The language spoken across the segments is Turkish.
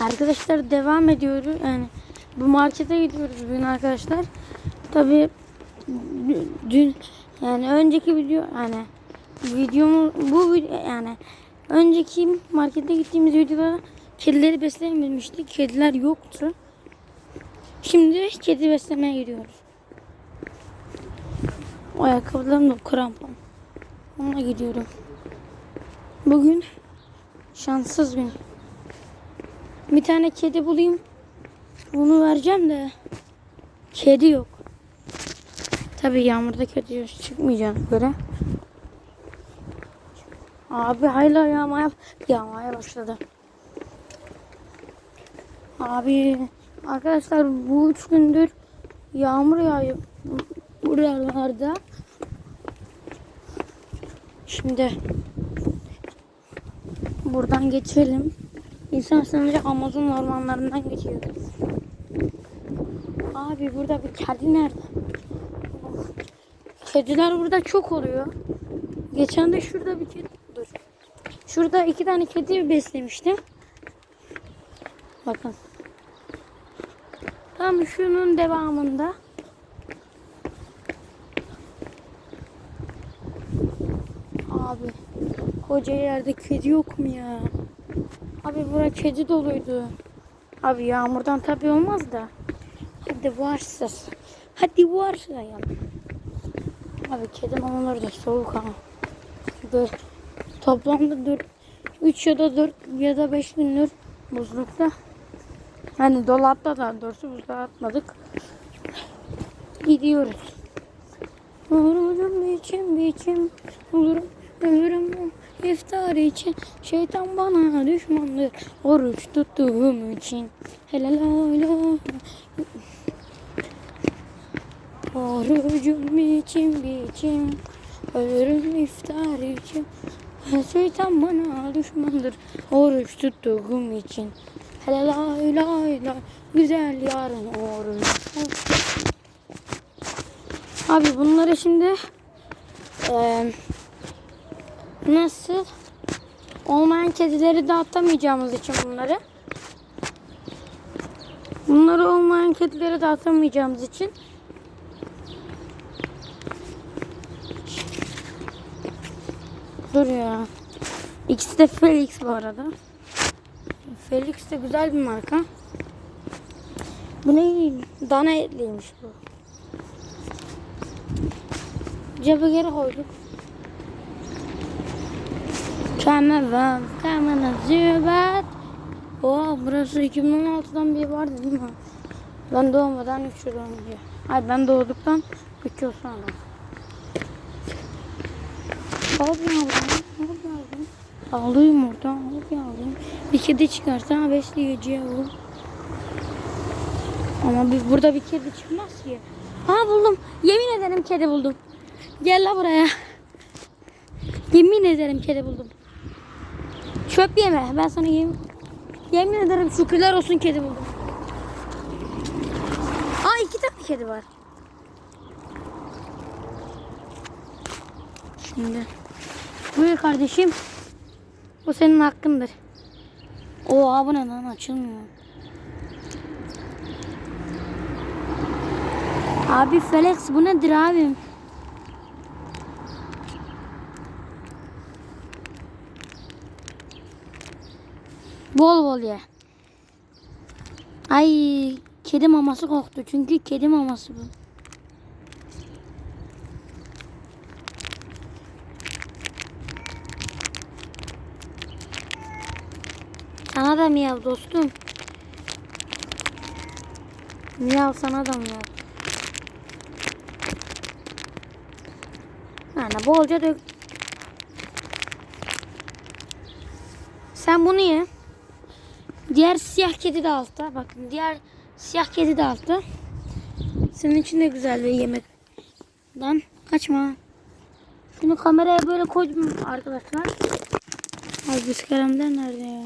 Arkadaşlar devam ediyoruz. Yani bu markete gidiyoruz bugün arkadaşlar. Tabi dün yani önceki video yani videomu bu yani önceki markete gittiğimiz videoda kedileri besleyememiştik. Kediler yoktu. Şimdi kedi beslemeye gidiyoruz. O ayakkabılarım da krampon. Onunla gidiyorum. Bugün şanssız gün. Bir tane kedi bulayım. Onu vereceğim de kedi yok. Tabii yağmurda kedi çıkmayacağına göre. Abi hala yağmaya, yağmaya başladı. Abi arkadaşlar bu üç gündür yağmur yağıyor buralarda. Şimdi buradan geçelim. İnsan sanınca Amazon ormanlarından geçiyor. Abi burada bir kedi nerede? Kediler burada çok oluyor. Geçen de şurada bir kedi... Dur. Şurada iki tane kedi beslemiştim. Bakın. Tam şunun devamında. Abi. Koca yerde kedi yok mu ya? Abi bura kedi doluydu. Abi yağmurdan tabi olmaz da. Hadi varsa. Hadi varsa ya. Abi kedi mamaları da soğuk ama. Böyle toplamda 4 3 ya da 4 ya da 5 gündür buzlukta. Hani dolapta da doğrusu buzluğa atmadık. Gidiyoruz. Vururum biçim biçim olurum ölürüm iftar için. Şeytan bana düşmandır. Oruç tuttuğum için. Helal la Orucum biçim biçim. Ölürüm iftar için. Şeytan bana düşmandır. Oruç tuttuğum için. Helal la la güzel yarın oruç Abi bunları şimdi eee nasıl? Olmayan kedileri dağıtamayacağımız için bunları. Bunları olmayan kedileri dağıtamayacağımız için. Dur ya. İkisi de Felix bu arada. Felix de güzel bir marka. Bu ne? Dana etliymiş bu. Cebe geri koyduk Kemeven, kemene zübet. Oha burası 2016'dan beri vardı değil mi? Ben doğmadan 3 yıl önce. Hayır ben doğduktan 3 yıl sonra. Al yavrum, al yavrum. Ağlayayım oradan, al yavrum. Bir kedi çıkarsa besleyeceğim. Ama bir, burada bir kedi çıkmaz ki. Ha buldum. Yemin ederim kedi buldum. Gel la buraya. Yemin ederim kedi buldum. Çöp yeme. Ben sana yemin, yemin ederim şükürler olsun kedi buldum. Aa iki tane kedi var. Şimdi. Buyur kardeşim. Bu senin hakkındır. Oo bu ne lan açılmıyor. Abi Felix bu nedir abim? Bol bol ye. Ay kedi maması koktu çünkü kedi maması bu. Sana da miyav dostum. Miyav sana da miyav. Yani bolca dök. Sen bunu ye. Diğer siyah kedi de altta. Bakın diğer siyah kedi de altta. Senin için de güzel bir yemek. Lan kaçma. Şunu kameraya böyle koydum arkadaşlar. Biz kalemler nerede ya?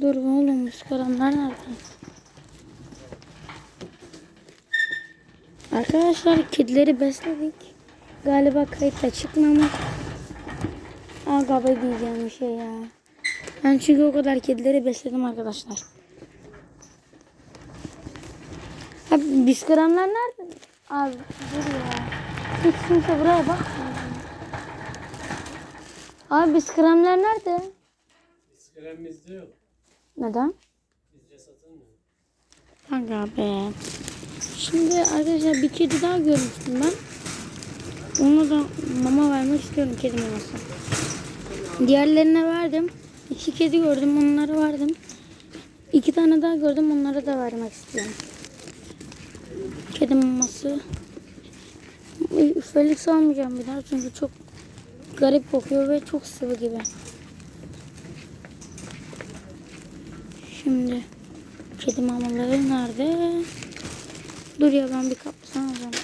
Dur oğlum biz kalemler nerede? Arkadaşlar kedileri besledik. Galiba kayıtta çıkmamış. Agabe diyeceğim bir şey ya. Ben çünkü o kadar kedileri besledim arkadaşlar. Abi biskıramlar nerede? Abi dur ya. Hiç kimse buraya bakmıyor. Abi biskıramlar nerede? İskelem bizde yok. Neden? Bizde satılmıyor. Aga be. Şimdi arkadaşlar bir kedi daha görmüştüm ben. Ona da mama vermek istiyorum kedi maması. Diğerlerine verdim. İki kedi gördüm onları verdim. İki tane daha gördüm onlara da vermek istiyorum. Kedi maması. Felix almayacağım bir daha çünkü çok garip kokuyor ve çok sıvı gibi. Şimdi kedi mamaları nerede? Dur ya ben bir kapsam alacağım. Bir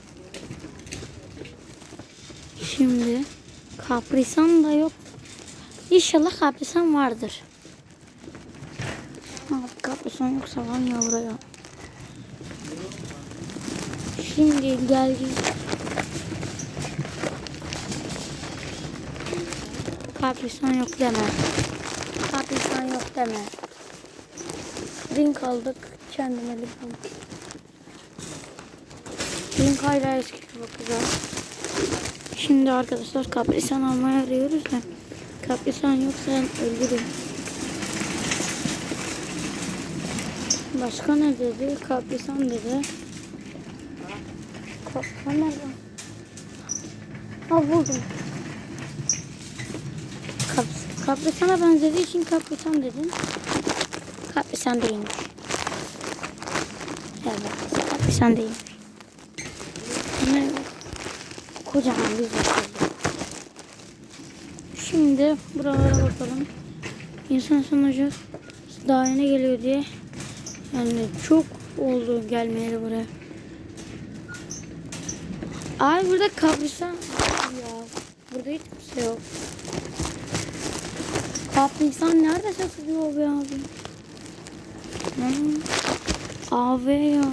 Şimdi kaprisan da yok. İnşallah kaprisan vardır. Kaprisan yoksa var ya buraya. Şimdi geldi. Kaprisan yok deme. Kaprisan yok deme. Link aldık. Kendime aldık. Link hala eski güzel. Şimdi arkadaşlar kaprisan almaya arıyoruz da kaprisan yoksa öldürün. Başka ne dedi? Kaprisan dedi. Nerede? Ha buldum. Kap kaprisana benzediği için kaprisan dedim. Kaprisan değilmiş. Evet, kaprisan değilmiş. Ne? Kocaman bir zırhlı. Şimdi buralara bakalım. İnsan sonucu daha yeni geliyor diye. Yani çok oldu gelmeyeli buraya. Ay burada kaprisan ya. Burada hiç kimse yok. Kaprisan nerede satılıyor be abi? Hmm. Abi ya.